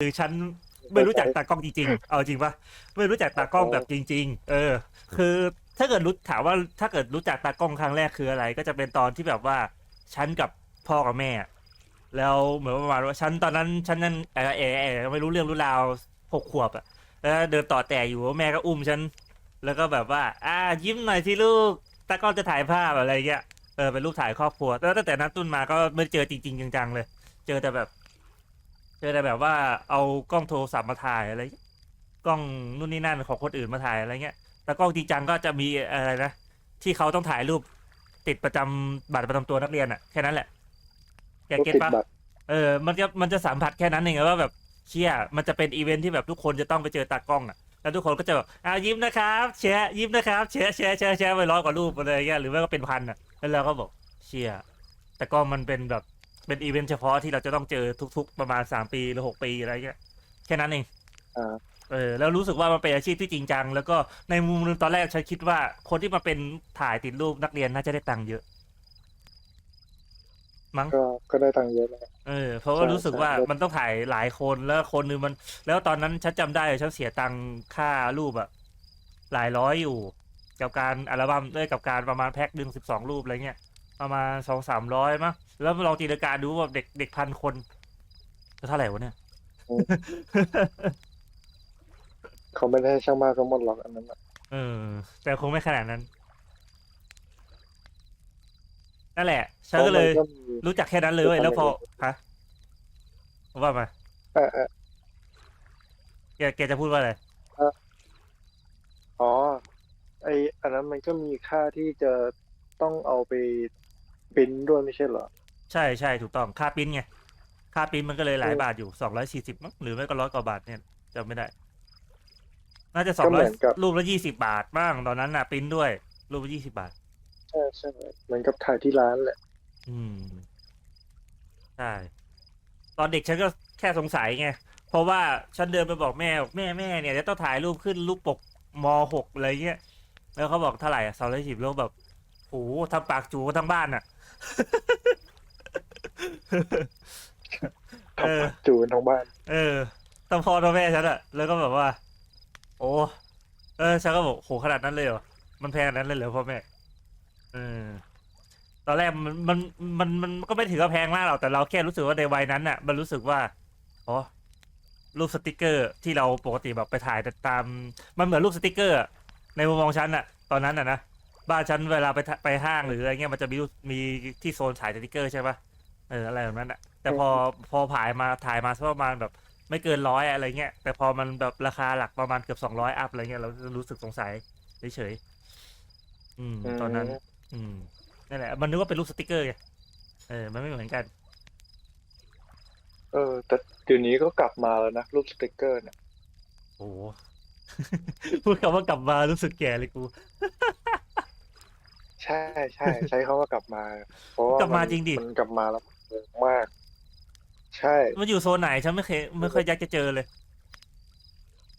คือฉันไม่รู้จักตากล้องจริงๆ เอาจริงปะไม่รู้จักตากล้องแบบจริง ๆ เออ คือถ้าเกิดรู้ถามว่าถ้าเกิดรู้จักตากล้องครั้งแรกคืออะไร ก็จะเป็นตอนที่แบบว่าฉันกับพ่อกับแม่ แล้วเหมือนประมาณว่าฉันตอนนั้นฉันนั่นเออเออเออไม่รู้เรื่องรู้ราวหกขวบอะแล้วเดินต่อแต่อยู่แม่ก็อุ้มฉัน แล้วก็แบบว่า อ่า ยิ้มหน่อยสิลูกตากล้องจะถ่ายภาพอะไรเงี้ยเออเป็นรูปถ่ายครอบครัวแล้วตั้งแต่นั้นต้นมาก็ไม่เจอจริง ๆ จังๆเลย เจอแต่แบบ เจอแต่แบบว่าเอากล้องโทรศัพท์มาถ่ายอะไรเงี้ยกล้องนู่นนี่นั่นของคนอื่นมาถ่ายอะไรเงี้ยแต่กล้องจริงจังก็จะมีอะไรนะที่เขาต้องถ่ายรูปติดประจำบัตรประจำตัวนักเรียนอะแค่นั้นแหละแกเก็ตติดปะบัตรเออ มันจะมันจะสัมผัสแค่นั้นเองอะว่าแบบเชี่ยมันจะเป็นอีเวนท์ที่แบบทุกคนจะต้องไปเจอตากล้องอะแล้วทุกคนก็จะแบบอ้าวยิ้มนะครับแชร์ยิ้มนะครับแชร์แชร์แชร์แชร์ไปร้อยกว่ารูปอะไรเงี้ยหรือไม่ก็เป็นพันอะแล้วเราก็บอกเชี่ยแต่ก็มันเป็นแบบ เป็นอีเวนต์เฉพาะที่เราจะต้องเจอทุก ๆ ประมาณสามปีหรือหกปีอะไรเงี้ยแค่นั้นเองอ่าเออแล้วรู้สึกว่ามันเป็นอาชีพที่จริงจัง แล้วก็ในมุมนึงตอนแรกฉันคิดว่าคนที่มาเป็นถ่ายติดรูปนักเรียนน่าจะได้ตังค์เยอะ มั้ง ก็ก็ได้ตังค์เยอะแล้วเออเพราะว่าใช่รู้สึกว่าใช่ มันต้องถ่ายหลายคนแล้วคนหนึงมัน แล้วตอนนั้นฉันจำได้ฉันเสียตังค่ารูปอะหลายร้อยอยู่ กับการอัลบั้มด้วยกับการประมาณแพ็คหนึ่งสิบสองรูปอะไรเงี้ย ประมาณสองสามร้อยมั้งแล้วลองจินตนาการดูว่าเด็กเด็กพันคนจะเท่าไหร่วะเนี่ยเขาไม่ได้ให้ช่างมากก็หมดหรอกอันนั้นอะเออ แต่คงไม่ขนาดนั้น นั่นแหละฉันก็เลย พราะมันมี รู้จักแค่นั้นเลยเว้ยแล้วพอฮะว่ามาเออเออแกแกจะพูดว่าอะไรอ๋อ ไออันนั้นมันก็มีค่าที่จะต้องเอาไป ปริ้นด้วยไม่ใช่เหรอ ใช่ใช่ถูกต้องค่าปริ้นไงค่าปริ้นมันก็เลยหลายบาทอยู่สองร้อยสี่สิบมั้งหรือไม่ก็ร้อยกว่าบาทเนี่ยจำไม่ได้ น่าจะสองร้อยรูปละยี่สิบาทบ้างตอนนั้นน่ะปริ้นด้วย รูปละยี่สิบาท ใช่ใช่เหมือนกับถ่ายที่ร้านแหละ อืมใช่ตอนเด็กฉันก็แค่สงสัยไง เพราะว่าฉันเดินไปบอกแม่บอกแม่แม่เนี่ยจะต้องถ่ายรูปขึ้นรูปปกมหกอะไรเงี้ยแล้วเขาบอกเท่าไหร่อะสองร้อยสิบแล้วแบบโอ้โหทำปากจูกันทั้งบ้านอะ เออ จูนทั้งบ้าน เออต้องพ่อต้องแม่ฉันอะแล้วก็แบบว่า โอ้เออฉันก็บอกโหขนาดนั้นเลยเหรอมันแพงขนาดนั้นเลยเหรอพ่อแม่เออตอนแรกมันมันมันมันก็ไม่ถือว่าแพงมากหรอกแต่เราแค่รู้สึกว่าในวัยนั้นน่ะมันรู้สึกว่าอ๋อรูปสติกเกอร์ที่เราปกติแบบไปถ่ายแต่ตาม มันเหมือนรูปสติกเกอร์อะในมุมมองฉันอะตอนนั้นอะนะ บ้านฉันเวลาไปถ่าไปห้างหรืออะไรเงี้ยมันจะมีรูปมีที่โซนถ่ายสติกเกอร์ใช่ปะเอออะไรแบบนั้นอะแต่พอพอถ่ายมาถ่ายมาสักประมาณแบบไม่เกินร้อยอะไรเงี้ยแต่พอมันแบบราคาหลักประมาณเกือบสองร้อยอัพอะไรเงี้ยเราจะรู้สึกสงสัยเฉยๆอืม ตอนนั้น อืมนั่นแหละ มันนึกว่าเป็นรูปสติกเกอร์ไงเออ มันไม่เหมือนกัน เออ แต่เดี๋ยวนี้ก็กลับมาแล้วนะ รูปสติกเกอร์เนี่ยโอ้โห พูดคำว่ากลับมารู้สึกแก่เลยกู ใช่ใช่ใช้คำว่ากลับมา เพราะว่ากลับมามันจริงดิ มันกลับมาแล้วเยอะมาก ใช่ มันอยู่โซนไหนฉันไม่เคยไม่ค่อยอยากจะเจอเลย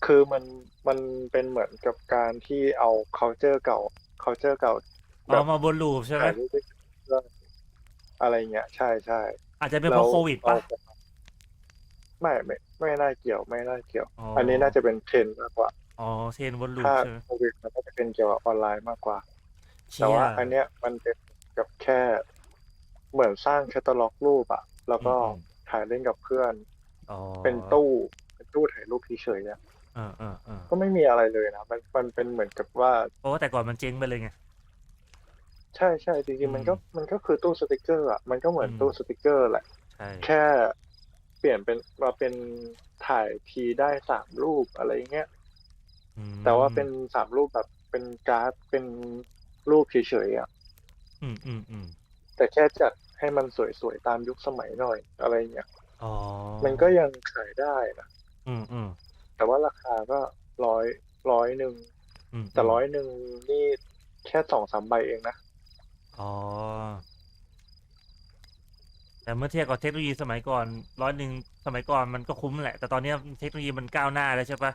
คือมันมันเป็นเหมือนกับการที่เอา culture เก่า culture เก่าเอามาบนลูปใช่ไหมถ่ายรูปด้วยเรื่องอะไรเงี้ย ใช่ใช่อาจจะเป็นเพราะโควิดปะเอาไม่ไม่ไม่น่าเกี่ยวไม่น่าเกี่ยว อ๋ออันนี้น่าจะเป็นเทรนด์มากกว่า อ๋อเทรนบนลูปถ้าใช่ไหมโควิดมันก็จะเป็นเกี่ยวกับออนไลน์มากกว่าเชี่ แต่ยว่าอันเนี้ยมันเป็นกับแค่เหมือนสร้างแคตตาล็อกรูปอะแล้วก็อืมถ่ายเล่นกับเพื่อนอ๋อเป็นตู้เป็นตู้ถ่ายรูปเฉยๆเนี่ยเออเออเออก็ไม่มีอะไรเลยนะมันมันเป็นเหมือนกับว่าเพราะว่าแต่ก่อนมันเจ๊งไปเลยไงใช่ใช่จริงๆมันก็อืมมันก็คือตู้สติกเกอร์อะมันก็เหมือนอืมตู้สติกเกอร์แหละใช่แค่เปลี่ยนเป็นมาเป็นถ่ายทีได้สามรูปอะไรเงี้ยอืมแต่ว่าเป็นสามรูปแบบเป็นการ์ดเป็น รูปเฉยๆอะอืมอืมอืมแต่แค่จัดให้มันสวยๆตามยุคสมัยหน่อยอะไรเงี้ยอ๋อมันก็ยังขายได้นะอืมอืมแต่ว่าราคาก็ร้อยร้อยหนึ่งอืมแต่ร้อยหนึ่งนี่แค่สองสามใบเองนะอ๋อแต่เมื่อเทียบกับเทคโนโลยีสมัยก่อนร้อยหนึ่งสมัยก่อนมันก็คุ้มแหละ แต่ตอนเนี้ยเทคโนโลยีมันก้าวหน้าแล้วใช่ปะ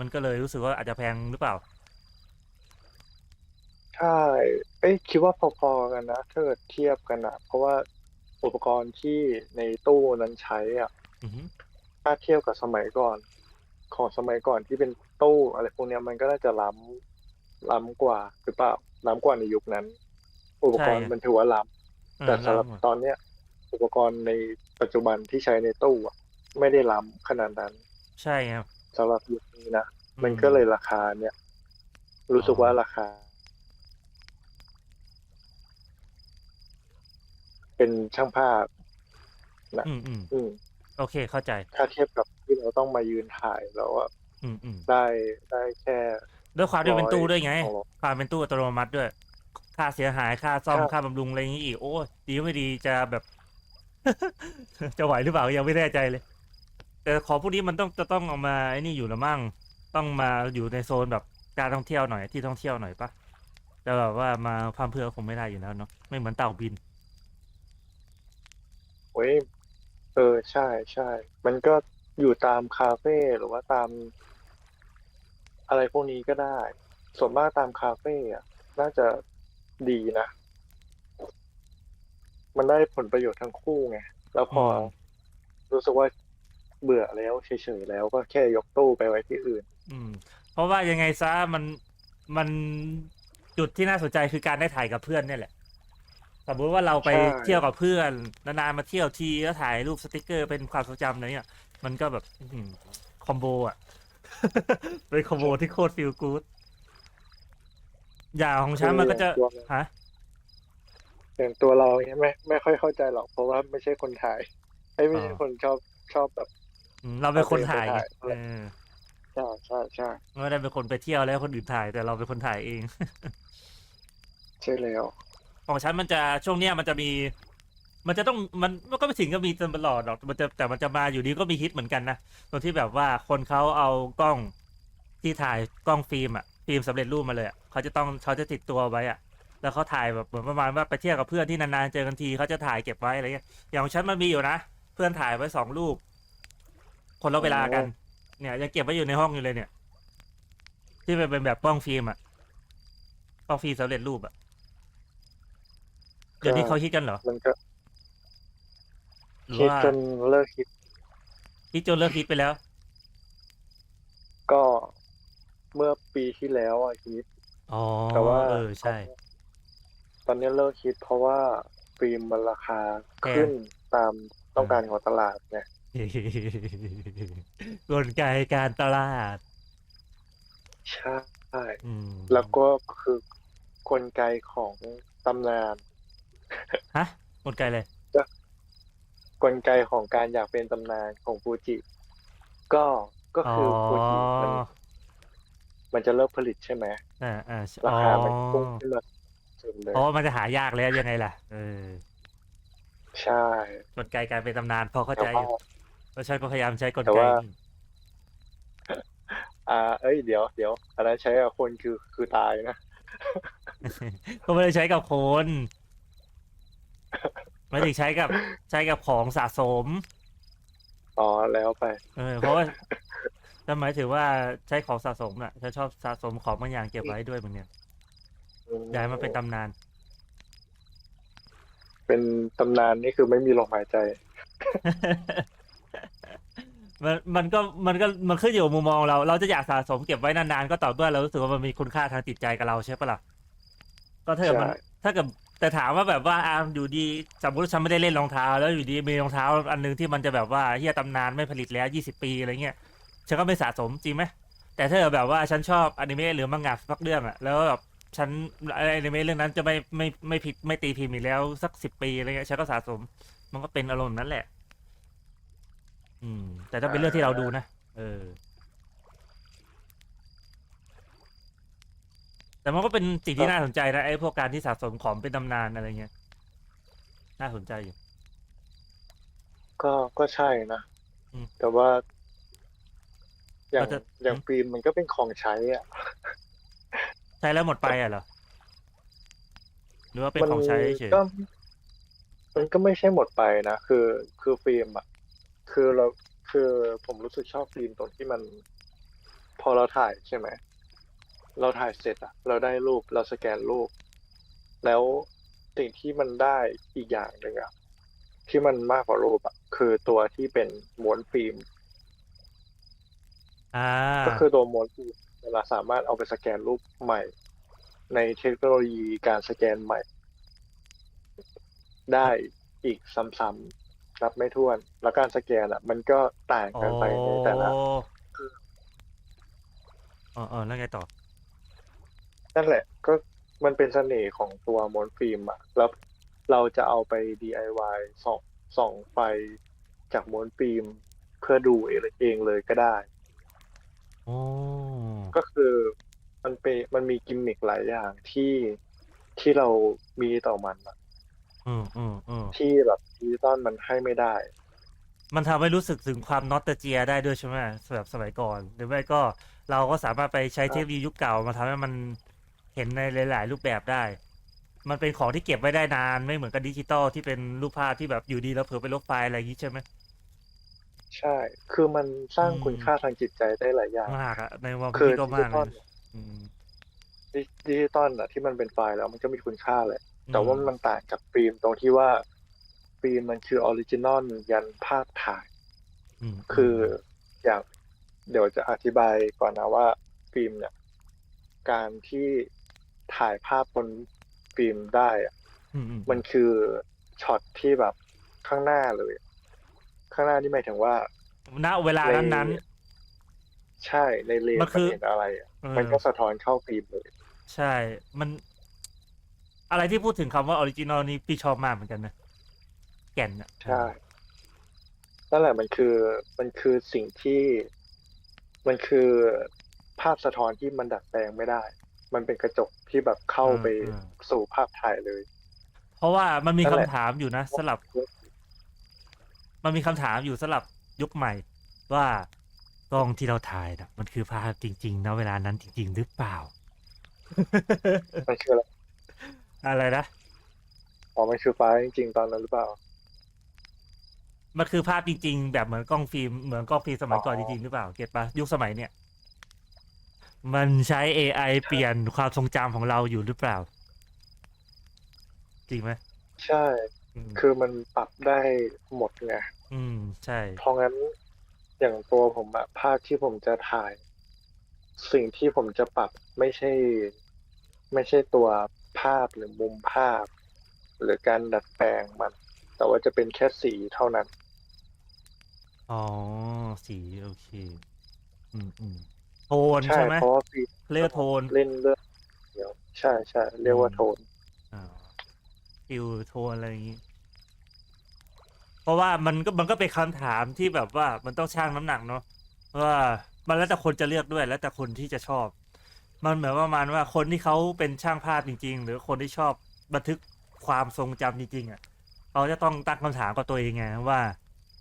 มันก็เลยรู้สึกว่าอาจจะแพงหรือเปล่า ใช่ เอ้ยคิดว่าพอๆกันนะถ้าเกิดเทียบกันนะเพราะว่าอุปกรณ์ที่ในตู้นั้นใช้อะ อือหือถ้าเทียบกับสมัยก่อน ของสมัยก่อนที่เป็นตู้อะไรพวกเนี้ยมันก็น่าจะล้ำล้ำกว่าหรือเปล่าล้ำกว่าในยุคนั้น อุปกรณ์ใช่มันถือว่าล้ำเออแต่สำหรับล้ำตอนเนี้ย อุปกรณ์ในปัจจุบันที่ใช้ในตู้อะไม่ได้ล้ำขนาดนั้นใช่ครับ สำหรับยุคนี้นะอืมันก็เลยราคาเนี่ย รู้สึกอ๋อว่าราคา เป็นช่างภาพอืมอืมอืมโอเคเข้าใจ ถ้าเทียบกับที่เราต้องมายืนถ่ายแล้วอะอืมอืมได้ได้แค่ ด้วยความที่เป็นตู้ด้วยไงสองร้อยความเป็นตู้อัตโนมัติด้วย ค่าเสียหายค่าซ่อมครับค่าบำรุงอะไรอย่างนี้อีกโอ้ยดีไม่ดีจะแบบ จะไหวหรือเปล่ายังไม่แน่ใจเลย แต่ของพวกนี้มันต้องจะต้องเอามาไอ้นี่อยู่ละมั่ง ต้องมาอยู่ในโซนแบบการท่องเที่ยวหน่อยที่ท่องเที่ยวหน่อยปะแต่แบบว่ามาพัมเพรื่อคงไม่ได้อยู่แล้วเนาะไม่เหมือนเต่าบิน โอ้ยเออใช่ใช่มันก็อยู่ตามคาเฟ่หรือว่าตาม อะไรพวกนี้ก็ได้ ส่วนมากตามคาเฟ่อะน่าจะดีนะ มันได้ผลประโยชน์ทั้งคู่ไง แล้วพออมรู้สึกว่าเบื่อแล้วเฉยๆแล้วก็แค่ยกตู้ไปไว้ที่อื่น อืม เพราะว่ายังไงซะมันมันจุดที่น่าสนใจคือการได้ถ่ายกับเพื่อนเนี่ยแหละ สมมติว่าเราไปใช่ เที่ยวกับเพื่อนนานๆมาเที่ยวทีแล้วถ่ายรูปสติกเกอร์เป็นความทรงจำอะไรเนี่ยมันก็แบบอื้อหือคอมโบอะ เป็นคอมโบที่โคตรฟีลกู๊ดอย่างของฉันมันก็จะคืออย่างตัวฮะ อย่างตัวเราเนี่ยไม่ไม่ค่อยเข้าใจหรอก เพราะว่าไม่ใช่คนถ่ายไอ้ยไม่ใช่อ๋อคนชอบชอบแบบ อืมเราเป็นคนถ่ายไงเอาไปถ่ายเออใช่ใช่ใช่ไม่ได้เป็นคนไปเที่ยวแล้วคนอื่นถ่ายแต่เราเป็นคนถ่ายเอง ใช่แล้ว ของฉันมันจะช่วงเนี้ยมันจะมี มันจะต้องมันมันก็ไม่ถึงก็มีตลอดหรอกมันจะแต่มันจะมาอยู่ดีก็มีฮิตเหมือนกันนะตรงที่แบบว่าคนเขาเอากล้องที่ถ่ายกล้องฟิล์มอะฟิล์มสำเร็จรูปมาเลยอะเขาจะต้องเขาจะติดตัวไว้อะแล้วเขาถ่ายแบบเหมือนประมาณว่าไปเที่ยวกับเพื่อนที่นานๆเจอกันทีเขาจะถ่ายเก็บไว้อะไรเงี้ยอย่างของฉันมันมีอยู่นะเพื่อนถ่ายไว้สองรูป คนละเวลากัน เนี่ยยังเก็บไว้อยู่ในห้องอยู่เลยเนี่ย ที่มันเป็นแบบกล้องฟิล์มอะกล้องฟิล์มสำเร็จรูปอะ เดี๋ยวนี้เขาฮิตกันเหรอมันก็หรือคิดว่าจนเลิกคิดฮิตจนเลิกฮิตไปแล้ว ก็เมื่อปีที่แล้วอะคิด อ๋อแต่ว่า เออใช่ ตอนนี้เลิกคิดเพราะว่าฟิล์มมันราคาแพงขึ้นตามต้องการของตลาดไงกลไกการตลาด ใช่ อืมแล้วก็คือกลไกของตำนาน ฮะกลไกเลย กลไกของการอยากเป็นตำนานของฟูจิ ก็ก็คืออฟูจิมันมันจะเลิกผลิตใช่ไหมอ่าอ่าราอ๋อคามันพุ่งขึ้นมาสุดเลยเพราะว่ามันจะหายากแล้วยังไงล่ะเออใช่ กลไกการเป็นตำนานพอเข้าใจแต่อว่า ยู่เพราะฉันก็พยายามใช้กลแต่ไกว่านี่อ่า เอ้ยเดี๋ยวเดี๋ยวอันนั้นใช้กับคนคือคือตายนะ ก็ไม่ได้ใช้กับคน ไม่ถึงใช้กับใช้กับของสะสม อ๋อแล้วไป เออ เพราะว่าจะหมายถึงว่าใช้ของสะสมน่ะฉันชอบสะสมของบางอย่างเก็บไว้ด้วยเหมือนกันอยากให้มันเป็นตำนาน เป็นตำนานนี่คือไม่มีลมหายใจ มันมันก็มันก็มันขึ้นอยู่กับมุมมองเรา เราจะอยากสะสมเก็บไว้นานๆก็ต่อเมื่อเรารู้สึกว่ามันมีคุณค่าทางจิตใจกับเราใช่ปะล่ะก็ถ้าเกิดมันใช่ถ้าเกิด แต่ถามว่าแบบว่าอ่าอยู่ดีสมมติฉันไม่ได้เล่นรองเท้า แล้วอยู่ดีมีรองเท้าอันหนึงที่มันจะแบบว่าเฮียตำนานไม่ผลิตแล้วยี่สิบปีอะไรเงี้ยฉันก็ไม่สะสมจริงไหมแต่ถ้าแบบว่าฉันชอบอนิเมะหรือมังงะสักเรื่องอะแล้วแบบฉันอนิเมะเรื่องนั้นจะไม่ไม่ไม่ผิดไม่ตีพิมพ์อีกแล้วสักสิบปีอะไรเงี้ยฉันก็สะสม มันก็เป็นอารมณ์นั้นแหละ อืม แต่ถ้าเป็นเรื่องที่เราดูนะเออ แต่มันก็เป็นสิ่งที่น่าสนใจนะไอ้พวกการที่สะสมของเป็นตำนานอะไรเงี้ย น่าสนใจอยู่ ก็ก็ใช่นะ อืมแต่ว่า อย่างเราจะ อย่างฟิล์มมันก็เป็นของใช้อะ ใช้แล้วหมดไปอะเหรอ หรือว่าเป็นมัของใช้เฉย ก็มันก็ไม่ใช่หมดไปนะ คือคือฟิล์มอะ คือเราคือผมรู้สึกชอบฟิล์มตรงที่มัน พอเราถ่ายใช่ไหม เราถ่ายเสร็จอะเราได้รูปเราสแกนรูป แล้วสิ่งที่มันได้อีกอย่างหนึ่งอะที่มันมากกว่ารูปอะคือตัวที่เป็นม้วนฟิล์มอ่าก็คือตัวม้วนฟิล์มเวลาสามารถเอาไปสแกนรูปใหม่ ในเทคโนโลยีการสแกนใหม่ ได้อีกซ้ำๆนับไม่ถ้วน แล้วการสแกนอะ มันก็ต่างกันไปในแต่ละเออเออแล้วไงต่อ นั่นแหละก็มันเป็นเสน่ห์ของตัวม้วนฟิล์มอะแล้วเราจะเอาไป DIY ส่องส่องไฟจากม้วนฟิล์มเพื่อดูเองเลยก็ได้โอ้ก็คือมันเป็นมันมีกิมมิคหลายอย่างที่ที่เรามีต่อมันอะอืมอืมอืมที่แบบดิจิตอลมันให้ไม่ได้ มันทำให้รู้สึกถึงความนอสเตเจียได้ด้วยใช่ไหมสำหรับสมัยก่อน หรือไม่ก็เราก็สามารถไปใช้เทคโนโลยียุคเก่ามาทำให้มันเห็นในหลาย ๆ รูปแบบได้ มันเป็นของที่เก็บไว้ได้นานไม่เหมือนกับดิจิตอลที่เป็นรูปภาพที่แบบอยู่ดีแล้วเผลอไปลบไฟล์อะไรอย่างนี้ใช่ไหมใช่ คือมันสร้างอืมคุณค่าทางจิตใจได้หลายอย่าง มากอะในวันคือนี้ก็ดิมาจิกตอเลลยอืม ดิดิจิตอลอะที่มันเป็นไฟล์แล้วมันก็มีคุณค่าแหละ อืม แต่ว่ามันต่างจากฟิล์มตรงที่ว่าฟิล์มมันคือออริจินอลยันภาพถ่ายอืมคืออย่างเดี๋ยวจะอธิบายก่อนนะว่าฟิล์มเนี่ย การที่ ถ่ายภาพบนฟิล์มได้อะอืมอืมมันคือช็อตที่แบบข้างหน้าเลย ข้างหน้านี่หมายถึงว่าณเวลานั้นนั้นในใช่ในเลนมันคือเห็นอะไรอะเออมันก็สะท้อนเข้าฟิล์มเลย ใช่ มัน อะไรที่พูดถึงคำว่าออริจินอลนี่พี่ชอบมากเหมือนกันนะแก่นอะใช่นั่นแหละมันคือมันคือสิ่งที่มันคือภาพสะท้อนที่มันดัดแปลงไม่ได้ มันเป็นกระจกที่แบบเข้าไปสู่ภาพถ่ายเลย เพราะว่ามันมีนั่คำนแหละถามอยู่นะสำหรับ มันมีคำถามอยู่สำหรับยุคใหม่ ว่ากล้องที่เราถ่ายนะมันคือภาพจริงๆนะเวลานั้นจริง ๆ หรือเปล่ามันคืออะไรอะไรนะอ๋อมันคือไฟล์จริง ๆ ตอนนั้นหรือเปล่ามันคือภาพจริง ๆ แบบเหมือนกล้องฟิล์มเหมือนกล้องฟิล์มสมัยก่อนอ๋จอริงๆหรือเปล่าเก็ตปะยุคสมัยเนี่ย มันใช้ AI เปลี่ยนความทรงจำของเราอยู่หรือเปล่า จริงไหมใช่ อืมคือมันปรับได้หมดไงอืม ใช่ เพราะงั้นอย่างตัวผมอะภาพที่ผมจะถ่าย สิ่งที่ผมจะปรับไม่ใช่ ไม่ใช่ตัวภาพหรือมุมภาพ หรือการดัดแปลงมัน แต่ว่าจะเป็นแค่สีเท่านั้น อ๋อ สี โอเค อืมอืม โทนใช่ใช่ไหมเพราะว่าฟิล์มเรียกว่าโทนเล่นเรื่องเดียวใช่ใช่เรียกว่าอืมโทน อ่าฟิลโทนอะไรอย่างนี้ เพราะว่ามันก็มันก็เป็นคำถามที่แบบว่ามันต้องชั่งน้ำหนักเนาะว่ามันแล้วแต่คนจะเลือกด้วย แล้วแต่คนที่จะชอบ มันเหมือนประมาณว่าคนที่เขาเป็นช่างภาพจริง ๆ หรือคนที่ชอบบันทึกความทรงจำจริงๆอะเขาจะต้องตั้งคำถามกับตัวเองไงว่า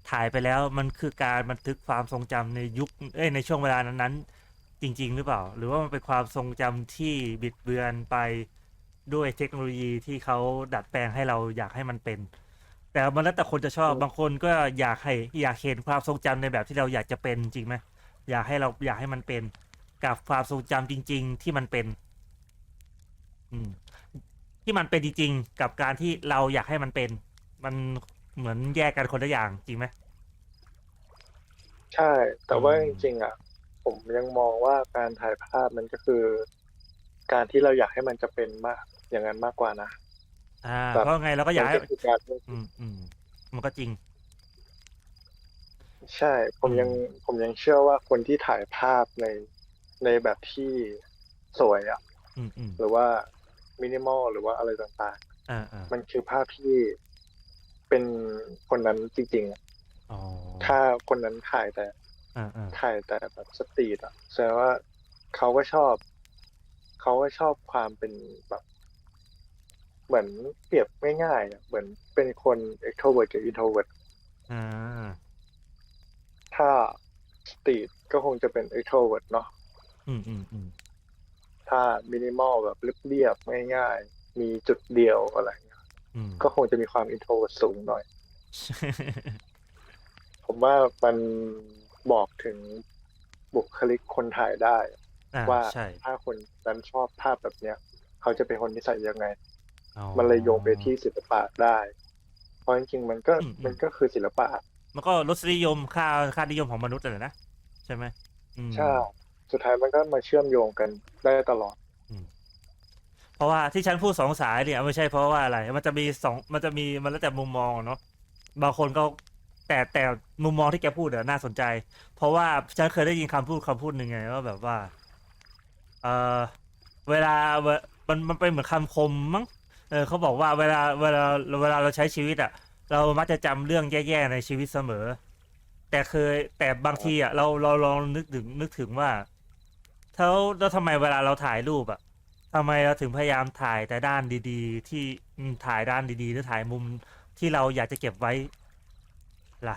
ถ่ายไปแล้วมันคือการบันทึกความทรงจำในยุคเอ้ยในช่วงเวลานั้นๆ จริง ๆ หรือเปล่า หรือว่ามันเป็นความทรงจำที่บิดเบือนไปด้วยเทคโนโลยีที่เขาดัดแปลงให้เราอยากให้มันเป็น แต่มันแล้วแต่คนจะชอบอืมบางคนก็อยากให้อยากเห็นความทรงจำในแบบที่เราอยากจะเป็นจริงไหมอยากให้เราอยากให้มันเป็น กับความทรงจำจริง ๆ ที่มันเป็น อืม ที่มันเป็นจริงๆกับการที่เราอยากให้มันเป็น มันเหมือนแยกกันคนละอย่างจริงไหม ใช่ แต่ว่าอืจมริงๆอะ ผมยังมองว่าการถ่ายภาพมันก็คือ การที่เราอยากให้มันจะเป็นมากอย่างนั้นมากกว่านะอ่าแบบเพราะไงเราก็อยากมันให้ก็คือการอืมอืมมันก็จริง ใช่ผมอืมยังผมยังเชื่อว่าคนที่ถ่ายภาพในในแบบที่สวยอะอืมอืมหรือว่ามินิมอลหรือว่าอะไรต่างอ่าอ่าๆมันคือภาพที่เป็นคนนั้นจริงๆอะอ๋อถ้าคนนั้นถ่ายแต่ อ่าอ่าถ่ายแต่แบบสตรีทอะแสดงว่าเขาก็ชอบเขาก็ชอบความเป็นแบบ เหมือนเปรียบง่ายๆอะเหมือนเป็นคน extrovert กับ introvert อ่าถ้าสตรีทก็คงจะเป็น extrovert เนาะอืมอืมอืมถ้ามินิมอลแบบเรียบๆง่ายๆ มีจุดเดียวอะไรเงี้ยอืมก็คงจะมีความ introvert สูงหน่อย ผมว่ามัน บอกถึงบุคลิกคนถ่ายได้อ่าว่าใช่ถ้าคนนั้นชอบภาพแบบเนี้ย เขาจะเป็นคนนิสัยยังไงอ๋อมันเลยโยงไปที่ศิลปะได้ เพราะจริงๆมันก็อืมอืมมันก็คือศิลปะ มันก็รสนิยมค่าค่านิยมของมนุษย์แหละนะ ใช่ไหมอืมใช่สุดท้ายมันก็มาเชื่อมโยงกันได้ตลอดเพราะว่าที่ฉันพูดสองสายเนี่ยไม่ใช่เพราะว่าอะไร มันจะมีสองมันจะมีมันแล้วแต่มุมมองเนาะบางคนก็ แต่แต่มุมมองที่แกพูดเนี่ยน่าสนใจ เพราะว่าฉันเคยได้ยินคำพูดคำพูดหนึ่งไงว่าแบบว่า เออเวลาเวมันมันเป็นเหมือนคำคมมั้งเออเขาบอกว่าเวลาเวลาเวลาเราใช้ชีวิตอะเรามักจะจำเรื่องแย่ๆในชีวิตเสมอ แต่เคยแต่บางทีอะเราเราลองนึกถึงนึกถึงว่าถ้าแล้วทำไมเวลาเราถ่ายรูปอะทำไมเราถึงพยายามถ่ายแต่ด้านดี ๆ ที่อืมถ่ายด้านดีๆหรือถ่ายมุมที่เราอยากจะเก็บไว้ ล่ะ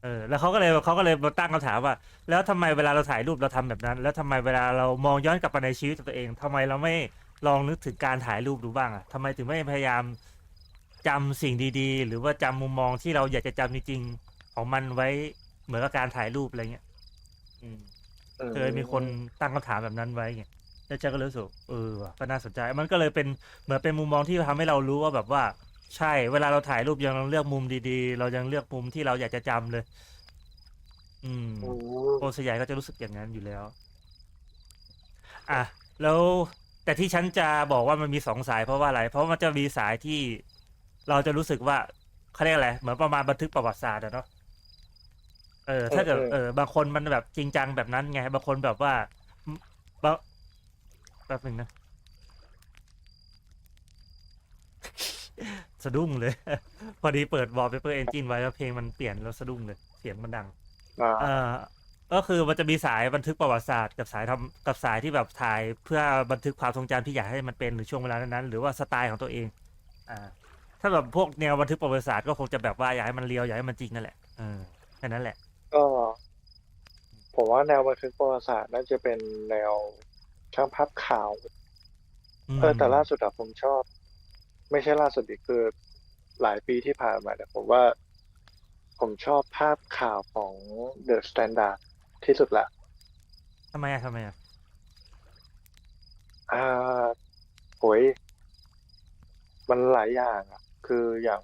เออ แล้วเขาก็เลยเขาก็เลยมาตั้งคำถามว่า แล้วทำไมเวลาเราถ่ายรูปเราทำแบบนั้น แล้วทำไมเวลาเรามองย้อนกลับไปในชีวิตของตัวเองทำไมเราไม่ลองนึกถึงการถ่ายรูปดูบ้างอะทำไมถึงไม่พยายามจำสิ่งดีๆ หรือว่าจำมุมมองที่เราอยากจะจำจริงๆของมันไว้เหมือนกับการถ่ายรูปอะไรเงี้ยอืม เคยมีคนตั้งคำถามแบบนั้นไว้ไงแล้วเจ้าก็เลยรู้สึกเออว่ะก็น่าสนใจ มันก็เลยเป็นเหมือนเป็นมุมมองที่ทำให้เรารู้ว่าแบบว่า ใช่ เวลาเราถ่ายรูปยังเลือกมุมดีๆ เรายังเลือกมุมที่เราอยากจะจำเลย อืมอืมคนส่วนใหญ่ก็จะรู้สึกอย่างนั้นอยู่แล้ว อะ แล้วแต่ที่ฉันจะบอกว่ามันมีสองสายเพราะว่าอะไร เพราะมันจะมีสายที่เราจะรู้สึกว่าเขาเรียกอะไร เหมือนประมาณบันทึกประวัติศาสตร์อะเนาะ เออ ถ้าเกิด เออเออเออบางคนมันแบบจริงจังแบบนั้นไง บางคนแบบว่าบางแป๊บหนึงนะ สะดุ้งเลย พอดีเปิด wallpaper engine ไว้แล้วเพลงมันเปลี่ยนแล้วสะดุ้งเลย เสียงมันดัง อ่าเอ่อก็คือมันจะมีสายบันทึกประวัติศาสตร์กับสายทำกับสายที่แบบถ่ายเพื่อบันทึกความทรงจำที่อยากให้มันเป็นหรือช่วงเวลานั้นๆหรือว่าสไตล์ของตัวเอง อ่า ถ้าแบบพวกแนวบันทึกประวัติศาสตร์ก็คงจะแบบว่าอยากให้มันเรียวอยากให้มันจริงนั่นแหละเออแค่นั้นแหละ ก็ ผมว่าแนวบันทึกประวัติศาสตร์น่าจะเป็นแนวช่างภาพข่าวมเออแต่ล่าสุดอะผมชอบ ไม่ใช่ล่าสุดดิคือหลายปีที่ผ่านมาเนี่ยผมว่า ผมชอบภาพข่าวของ The Standard ที่สุดละทำไมอะทำไมอะอ่าโหยมันหลายอย่างอะคืออย่าง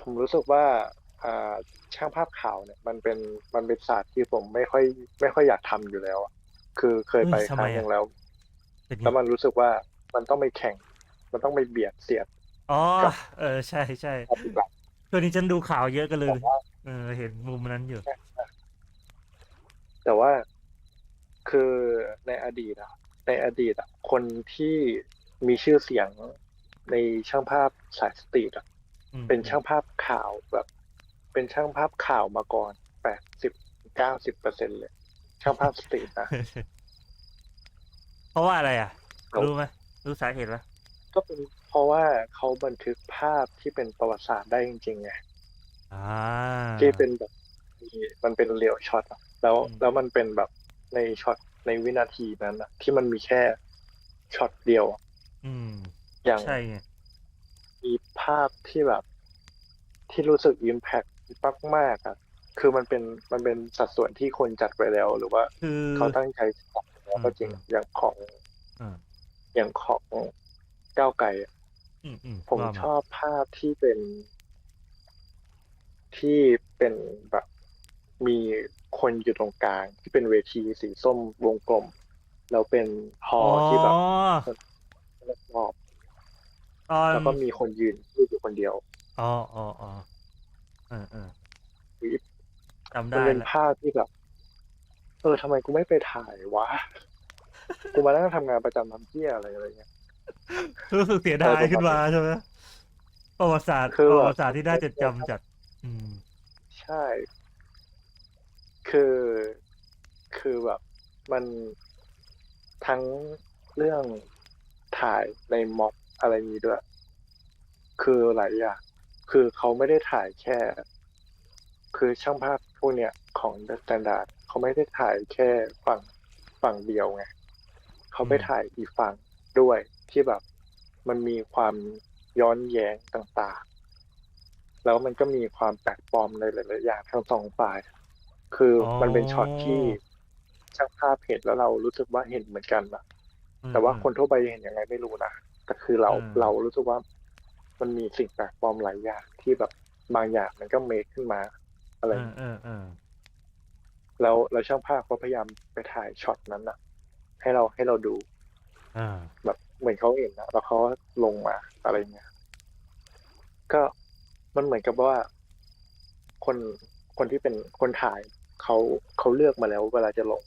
ผมรู้สึกว่าอ่าช่างภาพข่าวเนี่ย มันเป็นมันเป็นศาสตร์ที่ผมไม่ค่อย ไม่ค่อยอยากทำอยู่แล้วอะคือเคยไปเฮ้ยคทำไมรั้งหอะนึ่งแล้วเป็นไงแล้วมันรู้สึกว่า มันต้องไปแข่ง มันต้องไปเบียดเสียด อ๋อกับเออ ใช่ใช่กับอีกหลายตัวนี้ฉันดูข่าวเยอะกันเลย แต่ว่า เออ เห็นมุมนั้นอยู่ แต่ว่าคือในอดีตอะในอดีตอะคนที่มีชื่อเสียงในช่างภาพสายสตรีทอะอืมเป็นช่างภาพข่าวแบบ เป็นช่างภาพข่าวมาก่อนแปดสิบเก้าสิบเปอร์เซ็นเลย ช่างภาพสตรีทนะ เพราะว่าอะไรอะครับรู้ไหม รู้สาเหตุไหมก็เป็นเพราะว่าเขาบันทึกภาพที่เป็นประวัติศาสตร์ได้จริงๆไงอ่าที่เป็นแบบมีมันเป็นเรียวช็อตอะแล้วอืมแล้วมันเป็นแบบในช็อตในวินาทีนั้นอะที่มันมีแค่ช็อตเดียวอะอืม อย่างใช่ไงมีภาพที่แบบ ที่รู้สึกอิมแพคมากๆอะคือมันเป็นมันเป็นสัดส่วนที่คนจัดไว้แล้ว หรือว่าคือเขาตั้งใจจัดแล้วก็จริงอืมอย่างของ อืมอย่างของก้าวไก่อะอืมอืมผมว่าาชอบภาพที่เป็น ที่เป็นแบบมีคนอยู่ตรงกลาง ที่เป็นเวทีสีส้มวงกลม แล้วเป็นฮออ๋อที่แบบรอบตอนแล้วก็มีคนยืนพูดอยู่คนเดียวอ๋ออ๋ออ๋อเออเออจำมันได้เป็นละภาพที่แบบ เออทำไมกูไม่ไปถ่ายวะ กูมานั่งทำงานประจำทำเที่ยอะไรอะไรเงี้ย รู้สึกเสียดายขึ้นมาใช่ไหมประวัติศาสตร์คือปแบบระวัติศาสตร์ที่น่าจดจำจัด อืม ใช่ คือ คือแบบ มันทั้งเรื่องถ่ายในม็อบอะไรนี้ด้วย คือหลายอย่าง คือเขาไม่ได้ถ่ายแค่ คือช่างภาพพวกเนี้ยของ The Standard เขาไม่ได้ถ่ายแค่ฝั่งฝั่งเดียวไง เขาไปอืมถ่ายอีกฝั่งด้วยที่แบบมันมีความย้อนแย้งต่างๆ แล้วมันก็มีความแปลกปลอมในหลายๆอย่างทั้งสองฝ่าย คือออมันเป็นช็อตที่ช่างภาพเห็นแล้วเรารู้สึกว่าเห็นเหมือนกันนะอืมแต่ว่าอืมคนทั่วไปเห็นยังไงไม่รู้นะแต่คือเราอืมเรารู้สึกว่า มันมีสิ่งแปลกปลอมหลายอย่างที่แบบบางอย่างมันก็เมคขึ้นมา อะไรเออเออเออแล้วแล้วช่างภาพเขาพยายามไปถ่ายช็อตนั้นอะ ให้เราให้เราดูอ่าแบบเหมือนเขาเห็นนะแล้วเขาก็ลงมาอะไรเงี้ยก็มันเหมือนกับว่า คนคนที่เป็นคนถ่ายเขาเขาเลือกมาแล้วเวลาจะลง